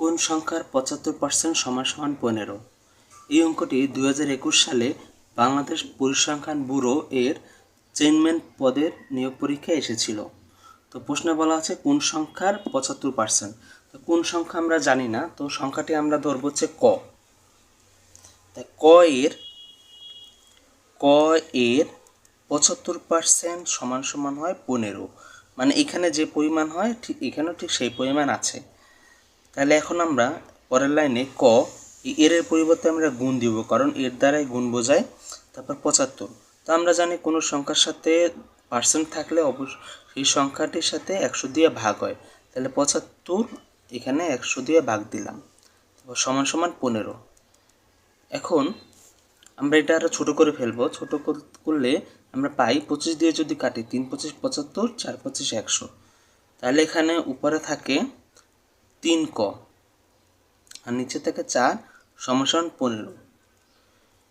কোন সংখ্যার পঁচাত্তর পার্সেন্ট সমান সমান পনেরো? এই অঙ্কটি দু হাজার একুশ সালে বাংলাদেশ পরিসংখ্যান ব্যুরো এর চেয়ারম্যান পদের নিয়োগ পরীক্ষায় এসেছিল। তো প্রশ্নে বলা আছে, কোন সংখ্যার পঁচাত্তর পার্সেন্ট তো কোন সংখ্যা আমরা জানি না, তো সংখ্যাটি আমরা ধরবো হচ্ছে ক। তা ক এর ক এর পঁচাত্তর পার্সেন্ট সমান সমান হয় পনেরো। মানে এখানে যে পরিমাণ হয়, ঠিক এখানেও ঠিক সেই পরিমাণ আছে। তাহলে এখন আমরা পরের লাইনে ক এর এর পরিবর্তে আমরা গুণ দিব, কারণ এর দ্বারাই গুণ বোঝায়। তারপর পঁচাত্তর। তো আমরা জানি কোনো সংখ্যার সাথে পার্সেন্ট থাকলে অবশ্য সেই সংখ্যাটির সাথে একশো দিয়ে ভাগ হয়। তাহলে পঁচাত্তর, এখানে একশো দিয়ে ভাগ দিলাম। সমান সমান পনেরো। এখন আমরা এটা আরও ছোটো করে ফেলব। ছোটো করলে আমরা পাই পঁচিশ দিয়ে যদি কাটি, তিন পঁচিশ পঁচাত্তর, চার পঁচিশ একশো। তাহলে এখানে উপরে থাকে তিন ক। আর নিচে থাকে চার, সমাসন পনেরো।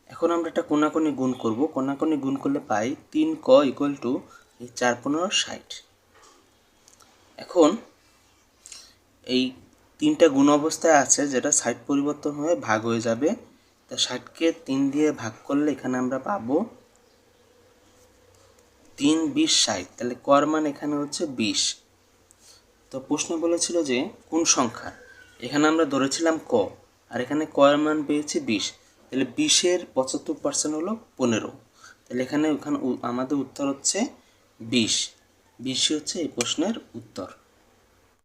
এখন আমরা এটা কোনাকুনি গুণ করব। কোনাকুনি গুণ করলে পাই তিন ক ইকুয়াল টু এই চার পনেরো ষাট। এখন এই তিনটা গুণ অবস্থায় আছে যেটা ষাট পরিবর্তন হয়ে ভাগ হয়ে যাবে। তা ষাটকে তিন দিয়ে ভাগ করলে এখানে আমরা পাবো তিন বিশ ষাট। তাহলে কর মান এখানে হচ্ছে বিশ। তো প্রশ্ন বলেছিল যে, কোন সংখ্যা? এখানে আমরা ধরেছিলাম ক, আর এখানে ক এর মান পেয়েছি বিশ। তাহলে বিশের পঁচাত্তর পার্সেন্ট হলো পনেরো। তাহলে এখানে ওখানে আমাদের উত্তর হচ্ছে বিশ। বিশই হচ্ছে এই প্রশ্নের উত্তর।